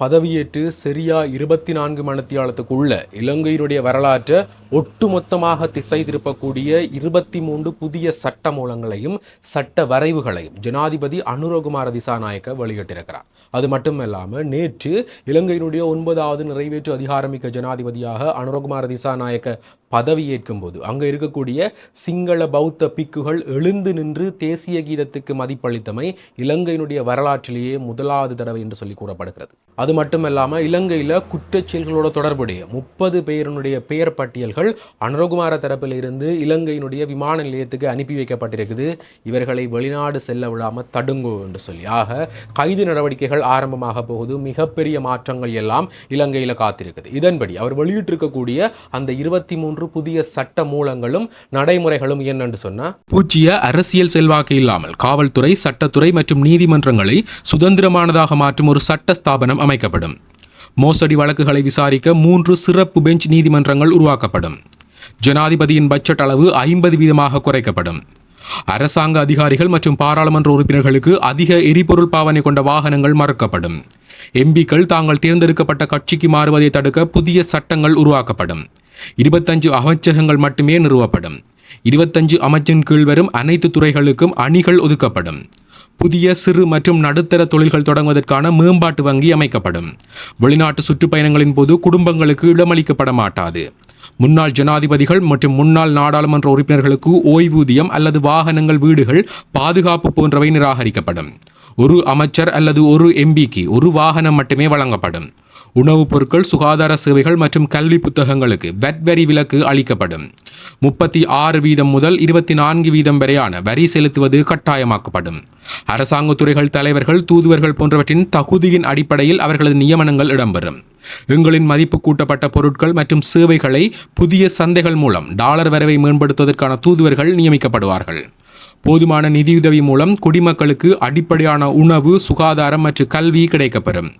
பதவியேற்று சரியா இருபத்தி நான்கு மணித்தியாலத்துக்குள்ள இலங்கையினுடைய வரலாற்றை ஒட்டுமொத்தமாக திசை திருப்பக்கூடிய இருபத்தி மூன்று புதிய சட்ட மூலங்களையும் சட்ட வரைவுகளையும் ஜனாதிபதி அனுரகுமார திசாநாயக்க வெளியிட்டிருக்கிறார். அது மட்டுமல்லாமல் நேற்று இலங்கையினுடைய ஒன்பதாவது நிறைவேற்று அதிகாரமிக்க ஜனாதிபதியாக அனுரகுமார திசாநாயக்க பதவியேற்கும் போது அங்கே இருக்கக்கூடிய சிங்கள பௌத்த பிக்குகள் எழுந்து நின்று தேசிய கீதத்துக்கு மதிப்பளித்தமை இலங்கையினுடைய வரலாற்றிலேயே முதலாவது தடவை என்று சொல்லி கூறப்படுகிறது. அது மட்டுமல்லாமல் இலங்கையில் குற்றச் செயல்களோட தொடர்புடைய முப்பது பேருடைய பெயர் பட்டியல்கள் அனுரகுமார தரப்பில் இருந்து இலங்கையினுடைய விமான நிலையத்துக்கு அனுப்பி வைக்கப்பட்டிருக்குது. இவர்களை வெளிநாடு செல்ல விடாமல் தடுங்கோ என்று சொல்லி. ஆக கைது நடவடிக்கைகள் ஆரம்பமாக போகுது. மிகப்பெரிய மாற்றங்கள் எல்லாம் இலங்கையில் காத்திருக்குது. இதன்படி அவர் வெளியிட்டிருக்கக்கூடிய அந்த இருபத்தி மூன்று புதிய சட்ட மூலங்களும் நடைமுறைகளும் என்னன்னு சொன்னா பூச்சிய அரசியல் செல்வாக்கு இல்லாமல் காவல்துறை சட்டத்துறை மற்றும் நீதிமன்றங்களை சுதந்திரமானதாக மாற்றும் ஒரு சட்ட ஸ்தாபனம் அமைக்கப்படும் மோசடி வழக்குகளை விசாரிக்க மூன்று சிறப்பு பெஞ்ச் நீதிமன்றங்கள் உருவாக்கப்படும். ஜனாதிபதியின் பட்ஜெட் அளவு ஐம்பது வீதமாக குறைக்கப்படும். அரசாங்க அதிகாரிகள் மற்றும் பாராளுமன்ற உறுப்பினர்களுக்கு அதிக எரிபொருள் பாவனை கொண்ட வாகனங்கள் மறுக்கப்படும். எம்பிக்கள் தாங்கள் தேர்ந்தெடுக்கப்பட்ட கட்சிக்கு மாறுவதை தடுக்க புதிய சட்டங்கள் உருவாக்கப்படும். இருபத்தஞ்சு அமைச்சகங்கள் மட்டுமே நிறுவப்படும். இருபத்தஞ்சு அமைச்சின் கீழ் வரும் அனைத்து துறைகளுக்கும் அணிகள் ஒதுக்கப்படும். புதிய சிறு மற்றும் நடுத்தர தொழில்கள் தொடங்குவதற்கான மேம்பாட்டு வங்கி அமைக்கப்படும். வெளிநாட்டு சுற்றுப்பயணங்களின் போது குடும்பங்களுக்கு இடமளிக்கப்பட மாட்டாது. முன்னாள் ஜனாதிபதிகள் மற்றும் முன்னாள் நாடாளுமன்ற உறுப்பினர்களுக்கு ஓய்வூதியம் அல்லது வாகனங்கள் வீடுகள் பாதுகாப்பு போன்றவை நிராகரிக்கப்படும். ஒரு அமைச்சர் அல்லது ஒரு எம்பிக்கு ஒரு வாகனம் மட்டுமே வழங்கப்படும். உணவுப் பொருட்கள் சுகாதார சேவைகள் மற்றும் கல்வி புத்தகங்களுக்கு வெட் வரி விலக்கு அளிக்கப்படும். முப்பத்தி ஆறு வீதம் முதல் இருபத்தி நான்கு வீதம் வரையான வரி செலுத்துவது கட்டாயமாக்கப்படும். அரசாங்க துறைகள் தலைவர்கள் தூதுவர்கள் போன்றவற்றின் தகுதியின் அடிப்படையில் அவர்களது நியமனங்கள் இடம்பெறும். எங்களின் மதிப்பு கூட்டப்பட்ட பொருட்கள் மற்றும் சேவைகளை புதிய சந்தைகள் மூலம் டாலர் வரவை மேம்படுத்துவதற்கான தூதுவர்கள் நியமிக்கப்படுவார்கள். போதுமான நிதியுதவி மூலம் குடிமக்களுக்கு அடிப்படையான உணவு சுகாதாரம் மற்றும் கல்வி கிடைக்கப்பெறும்.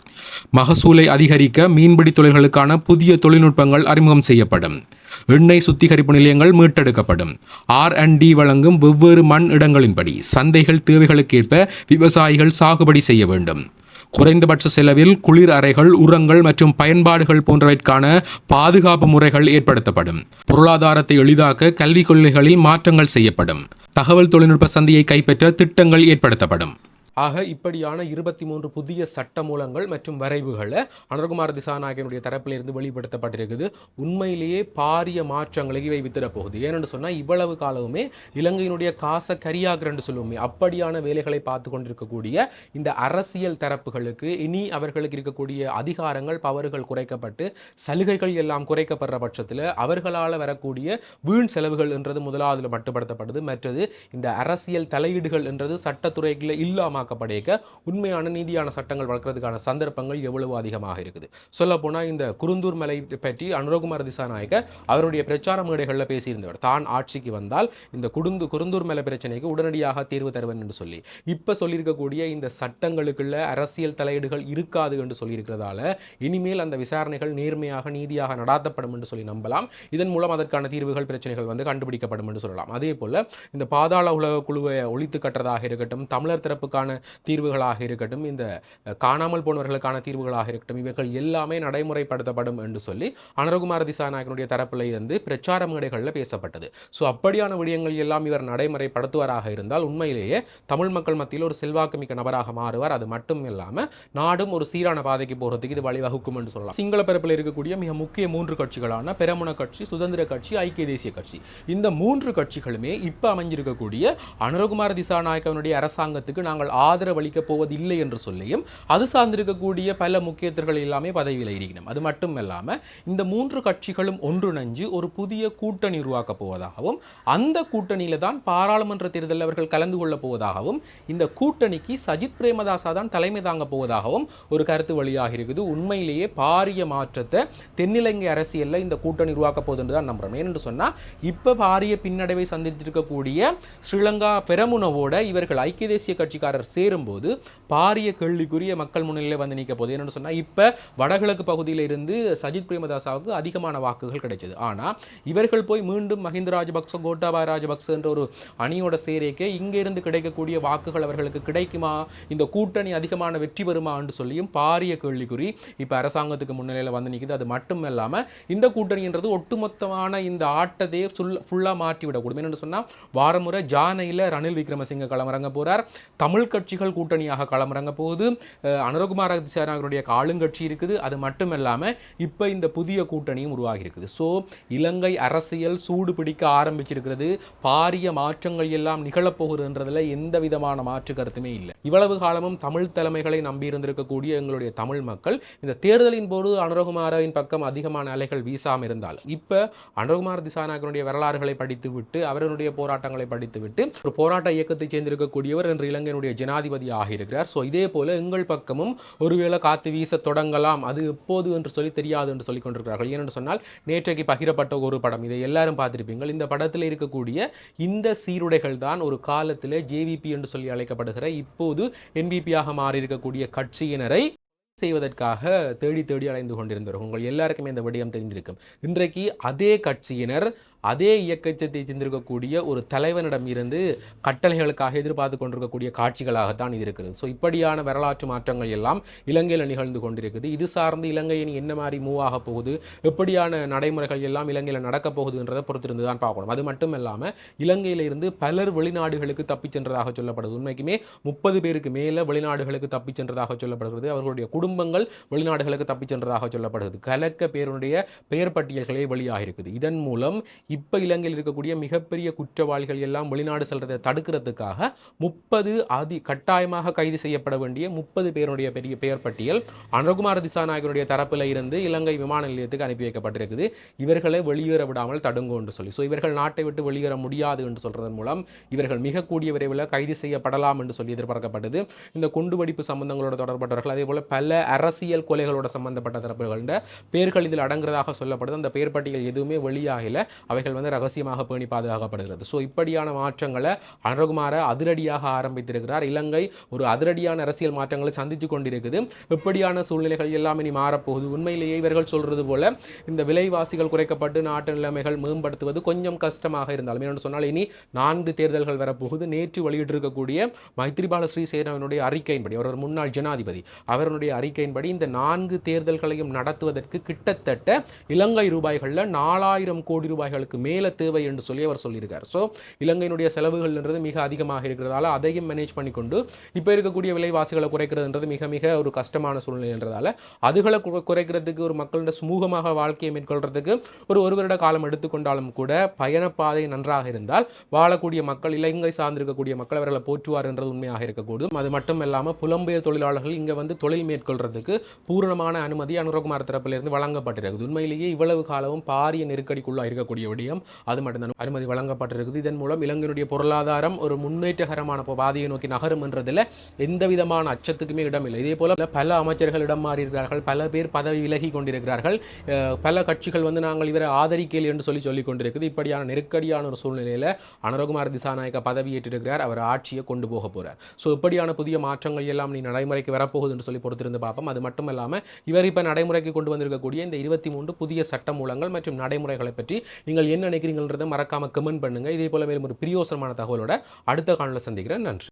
மகசூலை அதிகரிக்க மீன்பிடி தொழில்களுக்கான புதிய தொழில்நுட்பங்கள் அறிமுகம் செய்யப்படும். எண்ணெய் சுத்திகரிப்பு நிலையங்கள் மீட்டெடுக்கப்படும். ஆர் அண்ட் டி வழங்கும் வெவ்வேறு மண் இடங்களின்படி சந்தைகள் தேவைகளுக்கேற்ப விவசாயிகள் சாகுபடி செய்ய வேண்டும். குறைந்தபட்ச செலவில் குளிர் அறைகள் உரங்கள் மற்றும் பயன்பாடுகள் போன்றவற்கான பாதுகாப்பு முறைகள் ஏற்படுத்தப்படும். பொருளாதாரத்தை எளிதாக்க கல்விக் கொள்கைகளில் மாற்றங்கள் செய்யப்படும். தகவல் தொழில்நுட்ப சந்தையை கைப்பற்ற திட்டங்கள் ஏற்படுத்தப்படும். ஆக இப்படியான இருபத்தி மூன்று புதிய சட்டமூலங்கள் மற்றும் வரைவுகளை அனுர்குமார் திசாநாயகனுடைய தரப்பிலிருந்து வெளிப்படுத்தப்பட்டிருக்குது. உண்மையிலேயே பாரிய மாற்றங்களை இவை வித்திடப் போகுது ஏனென்று சொன்னால் இவ்வளவு காலமுமே இலங்கையினுடைய காசை கரியாகிறன்னு சொல்லுவோமே அப்படியான வேலைகளை பார்த்து கொண்டிருக்கக்கூடிய இந்த அரசியல் தரப்புகளுக்கு இனி அவர்களுக்கு இருக்கக்கூடிய அதிகாரங்கள் பவர்கள் குறைக்கப்பட்டு சலுகைகள் எல்லாம் குறைக்கப்படுற பட்சத்தில் அவர்களால் வரக்கூடிய வீண் செலவுகள் என்றது முதலாவதில் மட்டுப்படுத்தப்படுது. மற்றது இந்த அரசியல் தலையீடுகள் என்றது சட்டத்துறைகளில் இல்லாமல் உருவாக்கப்படைக்க உண்மையான நீதியான சட்டங்கள் வளர்க்கறதுக்கான சந்தர்ப்பங்கள் எவ்வளவு அதிகமாக இருக்குது? சொல்லப்போனால் இந்த குருந்தூர் மலை பற்றி அனுரகுமார் திசாநாயக்க அவருடைய பிரச்சார மேடைகளில் பேசியிருந்தவர். தான் ஆட்சிக்கு வந்தால் இந்த குடுந்து குருந்தூர் மலை பிரச்சனைக்கு உடனடியாக தீர்வு தருவேன் என்று சொல்லி. இப்போ சொல்லியிருக்கக்கூடிய இந்த சட்டங்களுக்குள்ள அரசியல் தலையீடுகள் இருக்காது என்று சொல்லியிருக்கிறதால இனிமேல் அந்த விசாரணைகள் நேர்மையாக நீதியாக நடாத்தப்படும் என்று சொல்லி நம்பலாம். இதன் மூலம் அதற்கான தீர்வுகள் பிரச்சனைகள் வந்து கண்டுபிடிக்கப்படும் என்று சொல்லலாம். அதே போல் இந்த பாதாள உலக குழுவை ஒழித்து கட்டுறதாக இருக்கட்டும் தமிழர் தரப்புக்கான தீர்வுகளாக இருக்கட்டும் இந்த காணாமல் போனவர்களுக்கான தீர்வுகளாக இருக்கட்டும் இவைகள் எல்லாமே நடைமுறைப்படுத்தப்படும் என்று சொல்லி அனரகுமார திசாநாயகனுடைய தரப்பில் இருந்து பிரச்சார மேடைகளில் பேசப்பட்டது. ஸோ அப்படியான விடயங்கள் எல்லாம் இவர் நடைமுறைப்படுத்துவராக இருந்தால் உண்மையிலேயே தமிழ் மக்கள் மத்தியில் ஒரு செல்வாக்குமிக்க நபராக மாறுவார். அது மட்டும் இல்லாமல் நாடும் ஒரு சீரான பாதைக்கு போகிறதுக்கு இது வழிவகுக்கும் என்று சொல்லலாம். சிங்கள பரப்பில் இருக்கக்கூடிய மிக முக்கிய மூன்று கட்சிகளான பெரமுன கட்சி சுதந்திர கட்சி ஐக்கிய தேசிய கட்சி. இந்த மூன்று கட்சிகளுமே இப்போ அமைஞ்சிருக்கக்கூடிய அனுரகுமார திசாநாயக்கனுடைய அரசாங்கத்துக்கு நாங்கள் ஆதரவு அளிக்கப் போவதில்லை என்று சொல்லியும் அது சார்ந்திருக்கக்கூடிய பல முக்கியத்தர்கள் எல்லாமே பதவியில் இருக்கணும் அது மட்டும் இல்லாமல் இந்த மூன்று கட்சிகளும் ஒன்றிணைஞ்சு ஒரு புதிய கூட்டணி உருவாக்கப் போவதாகவும் அந்த கூட்டணியில தான் பாராளுமன்ற தேர்தலில் அவர்கள் கலந்து கொள்ளப் போவதாகவும் இந்த கூட்டணிக்கு சஜித் பிரேமதாசா தான் தலைமை தாங்க போவதாகவும் ஒரு கருத்து வழியாக இருக்குது. உண்மையிலேயே பாரிய மாற்றத்தை தென்னிலங்கை அரசியலில் இந்த கூட்டணி உருவாக்க போகுது தான் நம்புறோம். ஏனென்று சொன்னால் இப்போ பாரிய பின்னடைவை சந்தித்திருக்கக்கூடிய ஸ்ரீலங்கா பெரமுனவோட இவர்கள் ஐக்கிய தேசிய கட்சிக்காரர் சேரும்போது பாரிய கேள்விக்குரிய மக்கள் முன்னிலையில் வந்து நிற்க போகுது. என்னென்னு சொன்னால் இப்போ வடகிழக்கு பகுதியில் இருந்து சஜித் பிரேமதாசாவுக்கு அதிகமான வாக்குகள் கிடைச்சது. ஆனால் இவர்கள் போய் மீண்டும் மஹிந்த ராஜபக்ச கோட்டாபாய ராஜபக்ச என்ற ஒரு அணியோட சேரைக்கு இங்கிருந்து கிடைக்கக்கூடிய வாக்குகள் அவர்களுக்கு கிடைக்குமா? இந்த கூட்டணி அதிகமான வெற்றி பெறுமா என்று சொல்லியும் பாரிய கேள்விக்குறி இப்போ அரசாங்கத்துக்கு முன்னிலையில் வந்து நிற்குது அது மட்டும் இல்லாமல் இந்த கூட்டணின்றது ஒட்டுமொத்தமான இந்த ஆட்டத்தையே ஃபுல்லாக மாற்றி விடக்கூடும் என்னென்னு சொன்னால் வாரமுறை ஜானையில் ரணில் விக்ரமசிங்க களமிறங்க போகிறார் தமிழ் கட்சிகள் கூட்டணியாக களமிறங்க போகுது. அஹ் அனுரகுமார திசாநாயகருடைய ஆளுங்கட்சி இருக்குது. அது மட்டும் இல்லாமல் இப்போ இந்த புதிய கூட்டணியும் உருவாகி இருக்குது. ஸோ இலங்கை அரசியல் சூடு பிடிக்க ஆரம்பிச்சிருக்கிறது. பாரிய மாற்றங்கள் எல்லாம் நிகழப்போகுதுன்றதுல எந்த விதமான மாற்று கருத்துமே இல்லை. இவ்வளவு காலமும் தமிழ் தலைமைகளை நம்பியிருந்திருக்கக்கூடிய எங்களுடைய தமிழ் மக்கள் இந்த தேர்தலின் போது அனுரகுமாரின் பக்கம் அதிகமான அலைகள் வீசாமல் இருந்தாலும் இப்போ அனுரகுமார் திசாநாயகனுடைய வரலாறுகளை படித்துவிட்டு அவருடைய போராட்டங்களை படித்துவிட்டு ஒரு போராட்ட இயக்கத்தை சேர்ந்திருக்கக்கூடியவர் என்று இலங்கையினுடைய ஜன ஜனாதிபதி ஆகியிருக்கிறார் ஸோ இதே போல எங்கள் பக்கமும் ஒருவேளை காத்து வீச தொடங்கலாம். அது எப்போது என்று சொல்லி தெரியாது என்று சொல்லிக் கொண்டிருக்கிறார்கள். ஏனென்று சொன்னால் நேற்றைக்கு பகிரப்பட்ட ஒரு படம். இதை எல்லாரும் பார்த்திருப்பீங்கள் இந்த படத்தில் இருக்கக்கூடிய இந்த சீருடைகள் தான் ஒரு காலத்தில் ஜேவிபி என்று சொல்லி அழைக்கப்படுகிற இப்போது என்பிபியாக மாறியிருக்கக்கூடிய கட்சியினரை செய்வதற்காக தேடி தேடி அலைந்து கொண்டிருந்தவர் உங்கள் எல்லாருக்குமே இந்த விடயம் தெரிந்திருக்கும். இன்றைக்கு அதே கட்சியினர் அதே இயக்கச்சத்தை சிந்திருக்கக்கூடிய ஒரு தலைவனிடம் இருந்து கட்டளைகளுக்காக எதிர்பார்த்து கொண்டிருக்கக்கூடிய காட்சிகளாகத்தான் இது இருக்கிறது. ஸோ இப்படியான வரலாற்று மாற்றங்கள் எல்லாம் இலங்கையில் நிகழ்ந்து கொண்டிருக்குது. இது சார்ந்து இலங்கையின் என்ன மாதிரி மூவ் ஆக போகுது? எப்படியான நடைமுறைகள் எல்லாம் இலங்கையில் நடக்கப் போகுதுன்றதை பொறுத்திருந்து தான் பார்க்கணும். அது மட்டும் இல்லாமல் இலங்கையில இருந்து பலர் வெளிநாடுகளுக்கு தப்பிச் சென்றதாக சொல்லப்படுது. உண்மைக்குமே முப்பது பேருக்கு மேலே வெளிநாடுகளுக்கு தப்பிச் சென்றதாக சொல்லப்படுகிறது. அவர்களுடைய குடும்பங்கள் வெளிநாடுகளுக்கு தப்பிச் சென்றதாக சொல்லப்படுகிறது கலக்க பேருடைய பெயர் பட்டியல்களே வெளியாக இருக்குது இதன் மூலம் இப்போ இலங்கையில் இருக்கக்கூடிய மிகப்பெரிய குற்றவாளிகள் எல்லாம் வெளிநாடு செல்றதை தடுக்கிறதுக்காக முப்பது அதி கட்டாயமாக கைது செய்யப்பட வேண்டிய முப்பது பேருடைய பெரிய பெயர் பட்டியல் அனுகுமார திசாநாயகனுடைய தரப்பில் இருந்து இலங்கை விமான நிலையத்துக்கு அனுப்பி வைக்கப்பட்டிருக்குது. இவர்களை வெளியேற விடாமல் தடுங்கோ என்று சொல்லி. ஸோ இவர்கள் நாட்டை விட்டு வெளியேற முடியாது என்று சொல்றதன் மூலம் இவர்கள் மிக கூடிய விரைவில் கைது செய்யப்படலாம் என்று சொல்லி எதிர்பார்க்கப்பட்டது. இந்த குண்டுவெடிப்பு சம்பந்தங்களோட தொடர்பட்டவர்கள் அதே போல பல அரசியல் கொலைகளோட சம்பந்தப்பட்ட தரப்புகள பெயர்கள் இதில் அடங்குறதாக சொல்லப்படுது. அந்த பெயர் பட்டியல் எதுவுமே வெளியாகல. அவைகள் வந்து ரகசியமாக பேணி பாதுகாக்கப்படுகிறது. ஸோ இப்படியான மாற்றங்களை அனுகுமார அதிரடியாக ஆரம்பித்திருக்கிறார். இலங்கை ஒரு அதிரடியான அரசியல் மாற்றங்களை சந்தித்து கொண்டிருக்குது. இப்படியான சூழ்நிலைகள் எல்லாம் இனி மாறப்போகுது. உண்மையிலேயே இவர்கள் சொல்றது போல இந்த விலைவாசிகள் குறைக்கப்பட்டு நாட்டு நிலைமைகள் மேம்படுத்துவது கொஞ்சம் கஷ்டமாக இருந்தாலும். என்னென்னு சொன்னால் இனி நான்கு தேர்தல்கள் வரப்போகுது. நேற்று வெளியிட்டிருக்கக்கூடிய மைத்ரிபால ஸ்ரீசேனவனுடைய அறிக்கையின்படி அவர் ஒரு முன்னாள் ஜனாதிபதி அவருடைய அறிக்கையின்படி இந்த நான்கு தேர்தல்களையும் நடத்துவதற்கு கிட்டத்தட்ட இலங்கை ரூபாய்களில் நாலாயிரம் கோடி ரூபாய்களுக்கு மேலே தேவை என்று சொல்லி அவர் சொல்லியிருக்கார். ஸோ இலங்கையினுடைய செலவுகள்ன்றது மிக அதிகமாக இருக்கிறதால அதையும் மேனேஜ் பண்ணிக்கொண்டு இப்போ இருக்கக்கூடிய விலைவாசிகளை குறைக்கிறதுன்றது மிக மிக ஒரு கஷ்டமான சூழ்நிலைன்றதால அதுகளை குறைக்கிறதுக்கு ஒரு மக்களோட சுமூகமாக வாழ்க்கையை மேற்கொள்றதுக்கு ஒரு ஒரு வருட காலம் எடுத்துக்கொண்டாலும் கூட பயணப்பாதை நன்றாக இருந்தால் வாழக்கூடிய மக்கள் இலங்கை சார்ந்திருக்கக்கூடிய மக்கள் அவர்களை போற்றுவார் என்றது உண்மையாக இருக்கக்கூடும். அது மட்டும் இல்லாமல் புலம்பெயர் தொழிலாளர்கள் இங்கே வந்து தொழில் மேற்கொள்றதுக்கு பூரணமான அனுமதி அனுரகுமார் தரப்பிலிருந்து வழங்கப்பட்டிருக்குது. உண்மையிலேயே இவ்வளவு காலமும் பாரிய நெருக்கடிக்குள்ளாக இருக்கக்கூடிய விடயம் அது மட்டும்தான். அனுமதி வழங்கப்பட்டிருக்குது. இதன் மூலம் இலங்கையினுடைய பொருளாதாரம் ஒரு முன்னேற்றகரமான பாதையை நோக்கி நகரும் என்றதில் எந்த விதமான அச்சத்துக்குமே இடமில்லை. இதே போல பல அமைச்சர்கள் இடம் மாறியிருக்கிறார்கள். பல பேர் பதவி விலகி கொண்டிருக்கிறார்கள். பல கட்சிகள் வந்து நாங்கள் இவரை ஆதரிக்கல் என்று சொல்லி சொல்லிக் கொண்டிருக்குது. இப்படியான நெருக்கடியான ஒரு சூழ்நிலையில் அனுரகுமார் திசாநாயக்க பதவியேற்றிருக்கிறார் அவர் ஆட்சியை கொண்டு போக போறார். ஸோ இப்படியான புதிய மாற்றங்கள் எல்லாம் நீ நடைமுறைக்கு வரப்போகுது என்று சொல்லி பொறுத்திருந்து பார்ப்போம் அது மட்டும் இல்லாமல் இவர் இப்போ நடைமுறைக்கு கொண்டு வந்திருக்கக்கூடிய இந்த இருபத்தி மூன்று புதிய சட்ட மூலங்கள் மற்றும் நடைமுறைகளை பற்றி நீங்கள் என்ன நினைக்கிறீங்கன்றதை மறக்காம கமெண்ட் பண்ணுங்க. இதே போல மேலும் ஒரு பிரியோசனமான தகவலோட அடுத்த காணொலியில் சந்திக்கிறேன். நன்றி.